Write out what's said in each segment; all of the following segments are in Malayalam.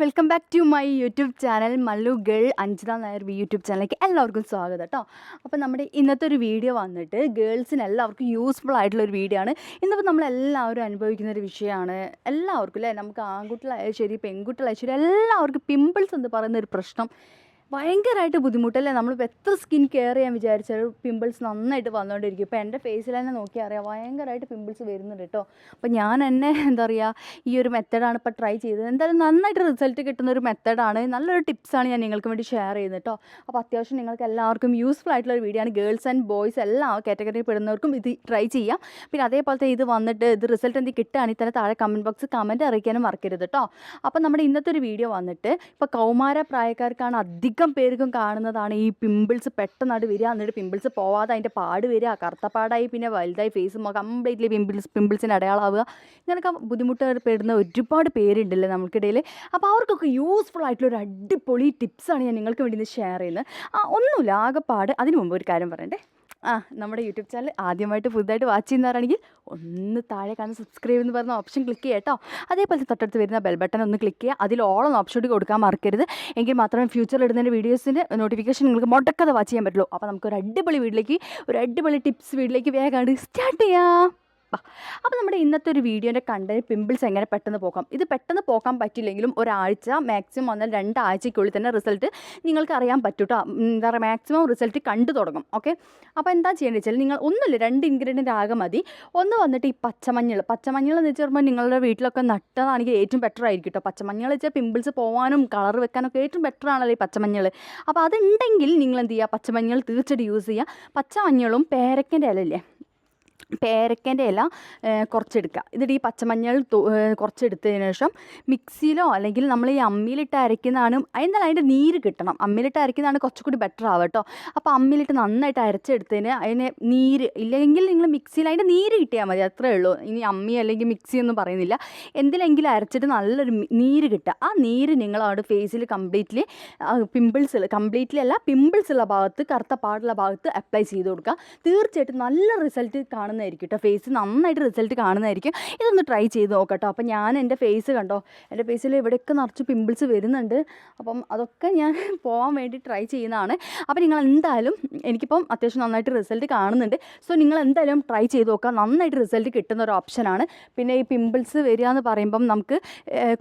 Welcome back to my YouTube channel Mallu girl Anjana Nair V YouTube ചാനലിലേക്ക് എല്ലാവർക്കും സ്വാഗതം കേട്ടോ അപ്പോൾ നമ്മുടെ ഇന്നത്തെ ഒരു വീഡിയോ വന്നിട്ട് ഗേൾസിന് എല്ലാവർക്കും യൂസ്ഫുൾ ആയിട്ടുള്ള ഒരു വീഡിയോ ആണ്. ഇന്നിപ്പോൾ നമ്മളെല്ലാവരും അനുഭവിക്കുന്ന ഒരു വിഷയമാണ്. എല്ലാവർക്കും അല്ലേ നമുക്ക് ആൺകുട്ടികളായാലും ശരി പെൺകുട്ടികളായാലും ശരി എല്ലാവർക്കും പിമ്പിൾസ് എന്ന് പറയുന്ന ഒരു പ്രശ്നം ഭയങ്കരമായിട്ട് ബുദ്ധിമുട്ടല്ലേ? നമ്മളിപ്പോൾ എത്ര സ്കിൻ കെയർ ചെയ്യാൻ വിചാരിച്ചാലും പിമ്പിൾസ് നന്നായിട്ട് വന്നുകൊണ്ടിരിക്കും ഇപ്പോൾ എന്റെ ഫേസിൽ തന്നെ നോക്കി അറിയാം ഭയങ്കരമായിട്ട് പിമ്പിൾസ് വരുന്നുണ്ട് കേട്ടോ. അപ്പോൾ ഞാൻ എന്നെ എന്താ പറയുക ഈ ഒരു മെത്തഡാണ് ഇപ്പോൾ ട്രൈ ചെയ്തത്. എന്തായാലും നന്നായിട്ട് റിസൾട്ട് കിട്ടുന്ന ഒരു മെത്തഡാണ് നല്ലൊരു ടിപ്സാണ് ഞാൻ നിങ്ങൾക്ക് വേണ്ടി ഷെയർ ചെയ്യുന്നത് കേട്ടോ. അപ്പോൾ അത്യാവശ്യം നിങ്ങൾക്ക് എല്ലാവർക്കും യൂസ്ഫുൾ ആയിട്ടുള്ള ഒരു വീഡിയോ ആണ്. ഗേൾസ് ആൻഡ് ബോയ്സ് എല്ലാ കാറ്റഗറിയിൽ പെടുന്നവർക്കും ഇത് ട്രൈ ചെയ്യാം. പിന്നെ അതേപോലത്തെ ഇത് വന്നിട്ട് ഇത് റിസൾട്ട് എന്തെങ്കിലും കിട്ടുകയാണെങ്കിൽ തന്നെ താഴെ കമന്റ് ബോക്സ് കമന്റ് അറിയിക്കാനും മറക്കരുത് കേട്ടോ. അപ്പോൾ നമ്മുടെ ഇന്നത്തെ ഒരു വീഡിയോ വന്നിട്ട് ഇപ്പോൾ കൗമാര പ്രായക്കാർക്കാണ് അധികം പേർക്കും കാണുന്നതാണ് ഈ പിമ്പിൾസ് പെട്ടെന്നായിട്ട് വരിക എന്നിട്ട് പിമ്പിൾസ് പോവാതെ അതിന്റെ പാട് വരിക കറുത്തപ്പാടായി പിന്നെ വലുതായി ഫേസ് കംപ്ലീറ്റ്ലി പിമ്പിൾസ് പിമ്പിൾസിന് അടയാളാവുക ഇങ്ങനെയൊക്കെ ബുദ്ധിമുട്ട് പെടുന്ന ഒരുപാട് പേരുണ്ടല്ലോ നമുക്കിടയിൽ അപ്പോൾ അവർക്കൊക്കെ യൂസ്ഫുൾ ആയിട്ടുള്ള ഒരു അടിപൊളി ടിപ്സാണ് ഞാൻ നിങ്ങൾക്ക് വേണ്ടി ഷെയർ ചെയ്യുന്നത്. ഒന്നുമില്ല ആകെപ്പാട്. അതിനു മുമ്പ് ഒരു കാര്യം പറയണ്ടേ? ആ നമ്മുടെ യൂട്യൂബ് ചാനൽ ആദ്യമായിട്ട് പുതുതായിട്ട് വാച്ച് ചെയ്യുന്നവരാണെങ്കിൽ ഒന്ന് താഴെ കാണുന്ന സബ്സ്ക്രൈബ് എന്ന് പറയുന്ന ഓപ്ഷൻ ക്ലിക്ക് ചെയ്യുക കേട്ടോ. അതേപോലെ തൊട്ടടുത്ത് വരുന്ന ബെൽ ബട്ടൺ ഒന്ന് ക്ലിക്ക് ചെയ്യുക. അതിൽ ഓളം ഓപ്ഷൻ കൂടി കൊടുക്കാൻ മറക്കരുത്. എങ്കിൽ മാത്രമേ ഫ്യൂച്ചറിൽ ഇടുന്ന വീഡിയോസിന്റെ നോട്ടിഫിക്കേഷൻ നിങ്ങൾക്ക് മുടക്കാതെ വാച്ച് ചെയ്യാൻ പറ്റുള്ളൂ. അപ്പോൾ നമുക്ക് ഒരു അടിപൊളി വീട്ടിലേക്ക് ഒരു അടിപൊളി ടിപ്സ് വീട്ടിലേക്ക് വേഗം സ്റ്റാർട്ട് ചെയ്യാം. അപ്പോൾ നമ്മുടെ ഇന്നത്തെ ഒരു വീഡിയോന്റെ കണ്ടന്റ് പിമ്പിൾസ് എങ്ങനെ പെട്ടെന്ന് പോക്കാം ഇത് പെട്ടെന്ന് പോക്കാൻ പറ്റില്ലെങ്കിലും ഒരാഴ്ച മാക്സിമം വന്നാൽ രണ്ടാഴ്ചയ്ക്കുള്ളിൽ തന്നെ റിസൾട്ട് നിങ്ങൾക്ക് അറിയാൻ പറ്റും എന്താ പറയുക മാക്സിമം റിസൾട്ട് കണ്ടു തുടങ്ങും. ഓക്കെ അപ്പോൾ എന്താ ചെയ്യേണ്ടത് വെച്ചാൽ നിങ്ങൾ ഒന്നുമില്ല രണ്ട് ഇൻഗ്രീഡിയന്റ് ആകെ മതി. ഒന്ന് വന്നിട്ട് ഈ പച്ചമഞ്ഞൾ. പച്ചമഞ്ഞൾ എന്ന് വെച്ച് പറയുമ്പോൾ നിങ്ങളുടെ വീട്ടിലൊക്കെ നട്ടതാണെങ്കിൽ ഏറ്റവും ബെറ്റർ ആയിരിക്കും കേട്ടോ പച്ചമഞ്ഞൾ വെച്ചാൽ പിമ്പിൾസ് പോകാനും കളർ വെക്കാനൊക്കെ ഏറ്റവും ബെറ്റർ ആണല്ലോ ഈ പച്ചമഞ്ഞൾ. അപ്പോൾ അതുണ്ടെങ്കിൽ നിങ്ങൾ എന്ത് ചെയ്യുക? പച്ചമഞ്ഞൾ തീർച്ചയായിട്ടും യൂസ് ചെയ്യുക. പച്ചമഞ്ഞളും പേരക്കന്റെ ഇലയില്ലേ? പേരക്കേന്റെ ഇല കുറച്ചെടുക്കുക. എന്നിട്ട് ഈ പച്ചമഞ്ഞൾ കുറച്ചെടുത്തതിന് ശേഷം മിക്സിയിലോ അല്ലെങ്കിൽ നമ്മൾ ഈ അമ്മിയിലിട്ട് അരയ്ക്കുന്നതാണ് എന്നാലും അതിന്റെ നീര് കിട്ടണം. അമ്മിയിലിട്ട് അരയ്ക്കുന്നതാണ് കുറച്ചുകൂടി ബെറ്റർ ആവുക കേട്ടോ. അപ്പോൾ അമ്മിയിലിട്ട് നന്നായിട്ട് അരച്ചെടുത്തതിന് അതിന് നീര് ഇല്ലെങ്കിൽ നിങ്ങൾ മിക്സിയിൽ അതിന്റെ നീര് കിട്ടിയാൽ മതി അത്രേ ഉള്ളൂ. ഇനി അമ്മി അല്ലെങ്കിൽ മിക്സി ഒന്നും പറയുന്നില്ല. എന്തിലെങ്കിലും അരച്ചിട്ട് നല്ലൊരു നീര് കിട്ടുക. ആ നീര് നിങ്ങൾ അവിടെ ഫേസിൽ കംപ്ലീറ്റ്ലി പിമ്പിൾസ് കംപ്ലീറ്റ്ലി അല്ല പിമ്പിൾസ് ഉള്ള ഭാഗത്ത് കറുത്ത പാടുള്ള ഭാഗത്ത് അപ്ലൈ ചെയ്ത് കൊടുക്കുക. തീർച്ചയായിട്ടും നല്ല റിസൾട്ട് കാണുന്നതായിരിക്കും കേട്ടോ. ഫേസ് നന്നായിട്ട് റിസൾട്ട് കാണുന്നതായിരിക്കും. ഇതൊന്ന് ട്രൈ ചെയ്ത് നോക്കട്ടോ. അപ്പം ഞാൻ എന്റെ ഫേസ് കണ്ടോ? എന്റെ ഫേസിൽ ഇവിടെയൊക്കെ നിറച്ച് പിമ്പിൾസ് വരുന്നുണ്ട്. അപ്പം അതൊക്കെ ഞാൻ പോകാൻ വേണ്ടി ട്രൈ ചെയ്യുന്നതാണ്. അപ്പോൾ നിങ്ങൾ എന്തായാലും എനിക്കിപ്പം അത്യാവശ്യം നന്നായിട്ട് റിസൾട്ട് കാണുന്നുണ്ട്. സോ നിങ്ങൾ എന്തായാലും ട്രൈ ചെയ്ത് നോക്കുക. നന്നായിട്ട് റിസൾട്ട് കിട്ടുന്ന ഒരു ഓപ്ഷനാണ് പിന്നെ ഈ പിമ്പിൾസ് വരിക എന്ന് പറയുമ്പം നമുക്ക്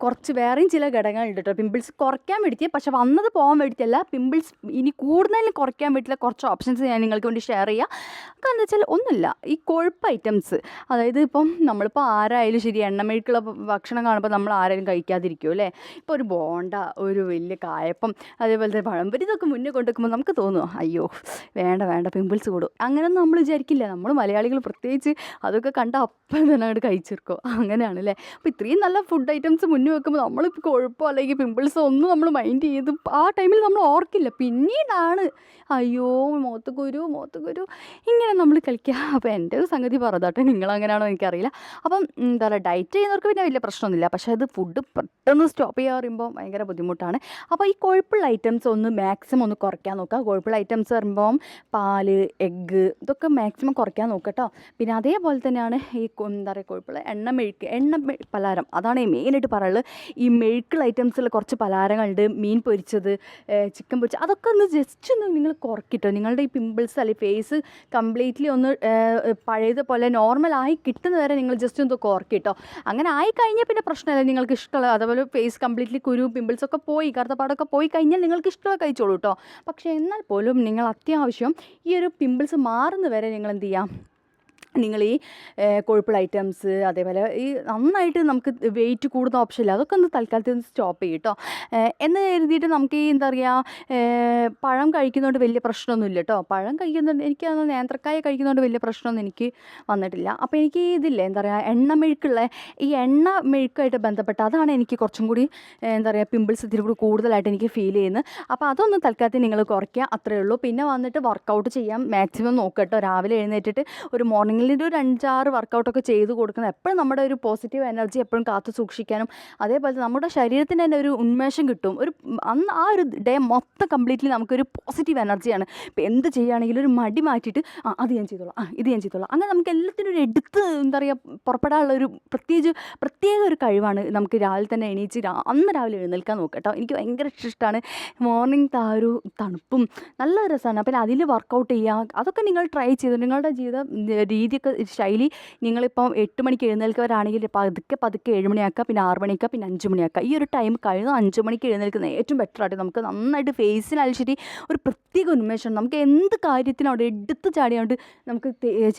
കുറച്ച് വേറെയും ചില ഘടകങ്ങളുണ്ട് കേട്ടോ. പിമ്പിൾസ് കുറയ്ക്കാൻ വേണ്ടിയിട്ട് പക്ഷേ വന്നത് പോകാൻ വേണ്ടിയിട്ടല്ല. പിമ്പിൾസ് ഇനി കൂടുതലും കുറയ്ക്കാൻ വേണ്ടിയിട്ടുള്ള കുറച്ച് ഓപ്ഷൻസ് ഞാൻ നിങ്ങൾക്ക് വേണ്ടി ഷെയർ ചെയ്യാം. കാരണം എന്താ വെച്ചാൽ ഒന്നുമില്ല. ഈ കൊഴുപ്പ് ഐറ്റംസ് അതായത് ഇപ്പം നമ്മളിപ്പോൾ ആരായാലും ശരി എണ്ണമെഴുക്കുള്ള ഭക്ഷണം കാണുമ്പോൾ നമ്മൾ ആരായാലും കഴിക്കാതിരിക്കും അല്ലേ? ഇപ്പോൾ ഒരു ബോണ്ട ഒരു വലിയ കായപ്പം അതേപോലത്തെ പഴംപൊരി ഇതൊക്കെ മുന്നേ കൊണ്ടുവെക്കുമ്പോൾ നമുക്ക് തോന്നുമോ അയ്യോ വേണ്ട വേണ്ട പിമ്പിൾസ് കൂടും. അങ്ങനെയൊന്നും നമ്മൾ വിചാരിക്കില്ല. നമ്മൾ മലയാളികൾ പ്രത്യേകിച്ച് അതൊക്കെ കണ്ട അപ്പം തന്നെ അങ്ങോട്ട് കഴിച്ചെടുക്കും അങ്ങനെയാണ് അല്ലേ? അപ്പോൾ ഇത്രയും നല്ല ഫുഡ് ഐറ്റംസ് മുന്നേ വെക്കുമ്പോൾ നമ്മളിപ്പോൾ കൊഴുപ്പോ അല്ലെങ്കിൽ പിമ്പിൾസോ ഒന്നും നമ്മൾ മൈൻഡ് ചെയ്ത് ആ ടൈമിൽ നമ്മൾ ഓർക്കില്ല. പിന്നീടാണ് അയ്യോ മുഖത്ത് കുരു മുഖത്ത് കുരു ഇങ്ങനെ നമ്മൾ കളിക്കുക അപ്പോൾ എന്റെ ഒരു സംഗതി പറഞ്ഞാട്ടെ നിങ്ങൾ അങ്ങനെയാണോ എനിക്കറിയില്ല. അപ്പം എന്താ പറയുക ഡയറ്റ് ചെയ്യുന്നവർക്ക് പിന്നെ വലിയ പ്രശ്നമൊന്നുമില്ല. പക്ഷേ അത് ഫുഡ് പെട്ടെന്ന് സ്റ്റോപ്പ് ചെയ്യാൻ പറയുമ്പോൾ ഭയങ്കര ബുദ്ധിമുട്ടാണ്. അപ്പോൾ ഈ കൊഴുപ്പുള്ള ഐറ്റംസ് ഒന്ന് മാക്സിമം ഒന്ന് കുറയ്ക്കാൻ നോക്കുക. കൊഴുപ്പുള്ള ഐറ്റംസ് പറയുമ്പോൾ പാൽ എഗ്ഗ് ഇതൊക്കെ മാക്സിമം കുറയ്ക്കാൻ നോക്കുക കേട്ടോ പിന്നെ അതേപോലെ തന്നെയാണ് ഈ എന്താ പറയുക കൊഴുപ്പുള്ള എണ്ണ മെഴുക്ക് എണ്ണ പലഹാരം. അതാണ് മെയിനായിട്ട് പറയുള്ളത് ഈ മെഴുക്കുള്ള ഐറ്റംസിൽ കുറച്ച് പലഹാരങ്ങളുണ്ട്. മീൻ പൊരിച്ചത് ചിക്കൻ പൊരിച്ചത്. അതൊക്കെ ഒന്ന് ജസ്റ്റ് ഒന്ന് നിങ്ങൾ കുറക്കിട്ടോ നിങ്ങളുടെ ഈ പിമ്പിൾസ് അല്ലെങ്കിൽ ഫേസ് കംപ്ലീറ്റ്ലി ഒന്ന് ഏഹ്, പഴയതുപോലെ നോർമലായി കിട്ടുന്നവരെ നിങ്ങൾ ജസ്റ്റ് ഒന്ന് കോർക്കിട്ടോ അങ്ങനെ ആയി കഴിഞ്ഞാൽ പിന്നെ പ്രശ്നമില്ല. നിങ്ങൾക്ക് ഇഷ്ടമുള്ള അതേപോലെ ഫേസ് കംപ്ലീറ്റ്ലി കുരു പിമ്പിൾസ് ഒക്കെ പോയി കറുത്തപ്പാടൊക്കെ പോയി കഴിഞ്ഞാൽ നിങ്ങൾക്ക് ഇഷ്ടമുള്ള കഴിച്ചോളൂ കേട്ടോ. പക്ഷേ എന്നാൽ പോലും നിങ്ങൾ അത്യാവശ്യം ഈ ഒരു പിമ്പിൾസ് മാറുന്നവരെ നിങ്ങൾ എന്ത് ചെയ്യാം? നിങ്ങൾ ഈ കൊഴുപ്പുള്ള ഐറ്റംസ് അതേപോലെ ഈ നന്നായിട്ട് നമുക്ക് വെയിറ്റ് കൂടുന്ന ഓപ്ഷൻ ഇല്ല അതൊക്കെ ഒന്ന് തൽക്കാലത്തിൽ ഒന്ന് സ്റ്റോപ്പ് ചെയ്യും കേട്ടോ എന്ന് കരുതിയിട്ട് നമുക്ക് ഈ എന്താ പറയുക പഴം കഴിക്കുന്നതുകൊണ്ട് വലിയ പ്രശ്നമൊന്നുമില്ല കേട്ടോ പഴം കഴിക്കുന്നതുകൊണ്ട് എനിക്ക് അത് നേന്ത്രക്കായ കഴിക്കുന്നതുകൊണ്ട് വലിയ പ്രശ്നമൊന്നും എനിക്ക് വന്നിട്ടില്ല. അപ്പോൾ എനിക്ക് ഇതില്ല എന്താ പറയുക എണ്ണ മെഴുക്കുള്ള ഈ എണ്ണ മെഴുക്കായിട്ട് ബന്ധപ്പെട്ട് അതാണ് എനിക്ക് കുറച്ചും കൂടി എന്താ പറയുക പിമ്പിൾസ് ഇത്തിരി കൂടി കൂടുതലായിട്ട് എനിക്ക് ഫീൽ ചെയ്യുന്നത്. അപ്പോൾ അതൊന്ന് തൽക്കാലത്തിൽ നിങ്ങൾ കുറയ്ക്കുക അത്രയേ ഉള്ളൂ. പിന്നെ വന്നിട്ട് വർക്കൗട്ട് ചെയ്യാം. മാക്സിമം നോക്കട്ടോ കേട്ടോ രാവിലെ എഴുന്നേറ്റിട്ട് ഒരു മോർണിംഗിൽ ചാനലിന്റെ ഒരു അഞ്ചാറ് വർക്കൗട്ടൊക്കെ ചെയ്ത് കൊടുക്കുന്നത് എപ്പോഴും നമ്മുടെ ഒരു പോസിറ്റീവ് എനർജി എപ്പോഴും കാത്തു സൂക്ഷിക്കാനും അതേപോലെ നമ്മുടെ ശരീരത്തിന് തന്നെ ഒരു ഉന്മേഷം കിട്ടും. ഒരു അന്ന് ആ ഒരു ഡേ മൊത്തം കംപ്ലീറ്റ്ലി നമുക്കൊരു പോസിറ്റീവ് എനർജിയാണ് ഇപ്പോൾ എന്ത് ചെയ്യുകയാണെങ്കിലും ഒരു മടി മാറ്റിയിട്ട് ആ അത് ഞാൻ ചെയ്തോളാം. ആ ഇത് ഞാൻ ചെയ്തോളാം. അങ്ങനെ നമുക്ക് എല്ലാത്തിനും ഒരു എടുത്ത് എന്താ പറയുക പുറപ്പെടാനുള്ള ഒരു പ്രത്യേകിച്ച് പ്രത്യേക ഒരു കഴിവാണ് നമുക്ക് രാവിലെ തന്നെ എണീച്ച് രാ- അന്ന് രാവിലെ എഴുന്നേൽക്കാൻ നോക്കാം കേട്ടോ. എനിക്ക് ഭയങ്കര ഇഷ്ടമാണ്. മോർണിംഗ് ആ ഒരു തണുപ്പും. നല്ല രസമാണ് പിന്നെ അതിൽ വർക്കൗട്ട് ചെയ്യുക അതൊക്കെ നിങ്ങൾ ട്രൈ ചെയ്തു? നിങ്ങളുടെ ജീവിത രീതിയൊക്കെ ശൈലി. നിങ്ങളിപ്പം എട്ട് മണിക്ക് എഴുന്നേൽക്കവരാണെങ്കിൽ പതുക്കെ പതുക്കെ ഏഴ് മണിയാക്കുക പിന്നെ ആറ് മണിയാക്കുക പിന്നെ അഞ്ച് മണിയാക്കുക ഈ ഒരു ടൈം കഴിഞ്ഞ അഞ്ച് മണിക്ക് എഴുന്നേൽക്കുന്നത് ഏറ്റവും ബെറ്റർ ആയിട്ട് നമുക്ക് നന്നായിട്ട് ഫേസിനായാലും ശരി ഒരു പ്രത്യേക ഉന്മേഷം നമുക്ക് എന്ത് കാര്യത്തിനും അവിടെ എടുത്ത് ചാടിയോണ്ട് നമുക്ക്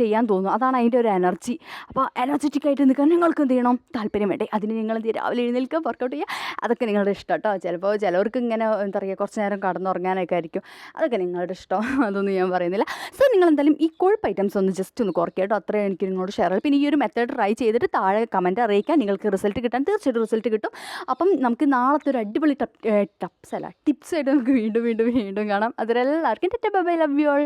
ചെയ്യാൻ തോന്നും. അതാണ് അതിന്റെ ഒരു എനർജി അപ്പോൾ എനർജറ്റിക് ആയിട്ട് നിൽക്കാൻ നിങ്ങൾക്ക് എന്ത് ചെയ്യണം? താല്പര്യം വേണ്ടേ? അതിന് നിങ്ങൾ എന്ത്? രാവിലെ എഴുന്നേൽക്കുക വർക്കൗട്ട് ചെയ്യുക. അതൊക്കെ നിങ്ങളുടെ ഇഷ്ടം കേട്ടോ. ചിലപ്പോൾ ചിലവർക്ക് ഇങ്ങനെ എന്താ പറയുക കുറച്ച് നേരം കടന്നുറങ്ങാനൊക്കെ ആയിരിക്കും. അതൊക്കെ നിങ്ങളുടെ ഇഷ്ടം. അതൊന്നും ഞാൻ പറയുന്നില്ല. സോ നിങ്ങൾ എന്തായാലും ഈ കൊഴുപ്പ് ഐറ്റംസ് ഒന്ന് ജസ്റ്റ് ഒന്ന് കുറയ്ക്കുക കേട്ടോ അത്രയും എനിക്ക് നിങ്ങളോട് ഷെയർ പിന്നെ ഈ ഒരു മെത്തേഡ് ട്രൈ ചെയ്തിട്ട് താഴെ കമന്റ് അറിയിക്കാൻ നിങ്ങൾക്ക് റിസൾട്ട് കിട്ടാൻ തീർച്ചയായിട്ടും റിസൾട്ട് കിട്ടും. അപ്പം നമുക്ക് നാളത്തെ ഒരു അടിപൊളി ടപ്സ് അല്ല ടിപ്സ് ആയിട്ട് നമുക്ക് വീണ്ടും വീണ്ടും വീണ്ടും കാണാം. അതിലെല്ലാവർക്കും ബൈ ലവ് യു ഓൾ